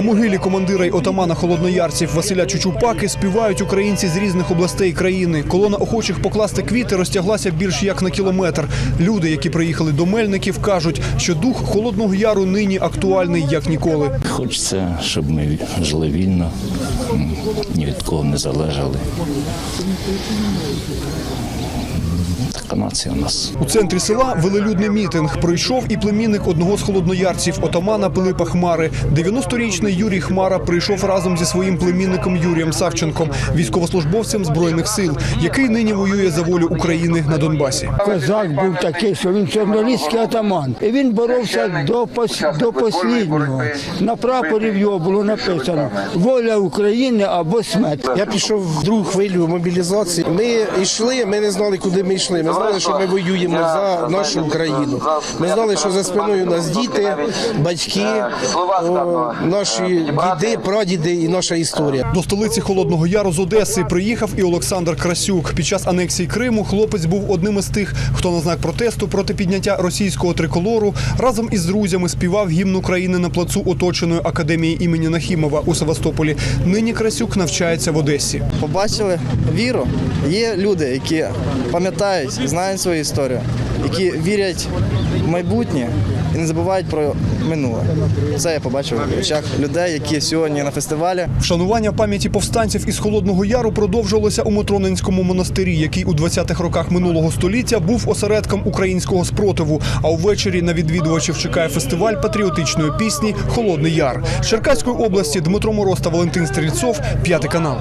могилі командира й отамана холодноярців Василя Чучупаки співають українці з різних областей країни. Колона охочих покласти квіти розтяглася більш як на кілометр. Люди, які приїхали до Мельників, кажуть, що дух холодного яру нині актуальний як ніколи. Хочеться, щоб ми жили вільно, ні від кого не залежали. Така нація у нас. У центрі села велелюдний мітинг. Прийшов і племінник одного з холодноярців, отамана Пилипа Хмари. 90-річний Юрій Хмара прийшов разом зі своїм племінником Юрієм Савченком, військовослужбовцем збройних сил, який нині воює за волю України на Донбасі. Козак був такий, що він чорноліський атаман. І він боровся до, пос... до посліднього. На прапорі в його було написано Воля України або смерть. Я пішов в другу хвилю мобілізації. Ми йшли, ми не знали, куди ми йшли. Ми знали, що ми воюємо за нашу Україну. Ми знали, що за спиною у нас діти, батьки, о, наші діди, прадіди і наша історія. До столиці Холодного Яру з Одеси приїхав і Олександр Красюк. Під час анексії Криму хлопець був одним із тих, хто на знак протесту проти підняття російського триколору разом із друзями співав гімн України на плацу оточеної академії імені Нахімова у Севастополі. Нині Красюк навчається в Одесі. побачили віру. Є люди, які пам'ятають, знають свою історію, які вірять в майбутнє і не забувають про минуле. Це я побачив в очах людей, які сьогодні на фестивалі. Вшанування пам'яті повстанців із Холодного Яру продовжилося у Матронинському монастирі, який у 20-х роках минулого століття був осередком українського спротиву. А увечері на відвідувачів чекає фестиваль патріотичної пісні Холодний Яр з Черкаської області Дмитро Мороз та Валентин Стрільцов, п'ятий канал.